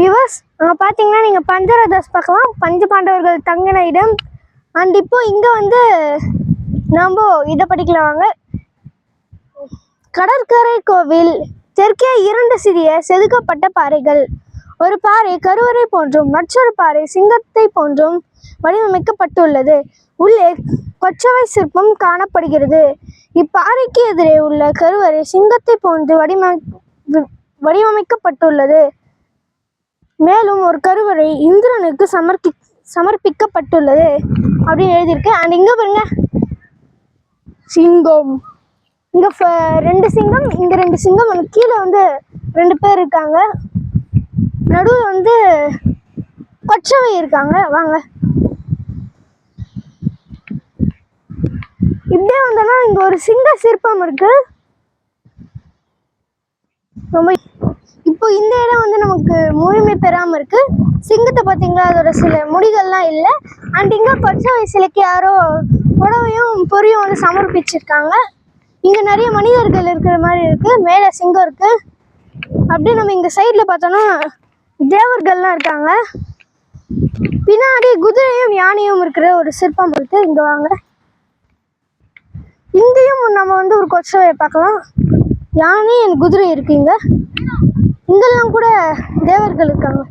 Viewers அங்கே பார்த்தீங்கன்னா நீங்கள் பஞ்சரதாஸ் பார்க்கலாம். பஞ்ச பாண்டவர்கள் தங்கின இடம். அண்ட் இப்போ இங்கே வந்து நம்ம இதை படிக்கலாம் வாங்க கடற்கரை கோவில் தெற்கே இரண்டு சிறிய செதுக்கப்பட்ட பாறைகள். ஒரு பாறை கருவறை போன்றும் மற்றொரு பாறை சிங்கத்தை போன்றும் வடிவமைக்கப்பட்டுள்ளது. உள்ளே கொச்சவை சிற்பம் காணப்படுகிறது. இப்பாறைக்கு எதிரே உள்ள கருவறை சிங்கத்தை போன்று வடிவமை வடிவமைக்கப்பட்டுள்ளது. மேலும் ஒரு கருவறை இந்திரனுக்கு சமர்ப்பி சமர்ப்பிக்கப்பட்டுள்ளது அப்படின்னு எழுதியிருக்கு. அண்ட் இங்கே பாருங்க. சிங்கம். இங்கே ரெண்டு சிங்கம் இங்கே ரெண்டு சிங்கம் கீழே வந்து ரெண்டு பேர் இருக்காங்க. நடுவில் வந்து கொச்சவை இருக்காங்க. வாங்க. இப்படியே வந்தோம்னா இங்கே ஒரு சிங்க சிற்பம் இருக்கு. ரொம்ப இப்போ இந்த இடம் வந்து நமக்கு பெறாமல் இருக்குது சிங்கத்தை பார்த்தீங்களா? அதோட சில முடிகள்லாம் இல்லை. அண்ட் இங்கே பச்சை சிலைக்கு யாரோ புடவையும் பொரியும் வந்து சமர்ப்பிச்சிருக்காங்க. இங்கே நிறைய மனிதர்கள் இருக்கிற மாதிரி இருக்குது மேலே சிங்கம் இருக்குது அப்படியே நம்ம இங்கே சைடில் பார்த்தோன்னா தேவர்கள்லாம் இருக்காங்க. பின்னாடி குதிரையும் யானையும் இருக்கிற ஒரு சிற்பம் இருக்கு. இங்கே வாங்க. இங்கேயும் நம்ம வந்து ஒரு கொச்சவையை பார்க்கலாம். யானை என் குதிரை இருக்குங்க இங்கெல்லாம் கூட தேவர்கள் இருக்காங்க.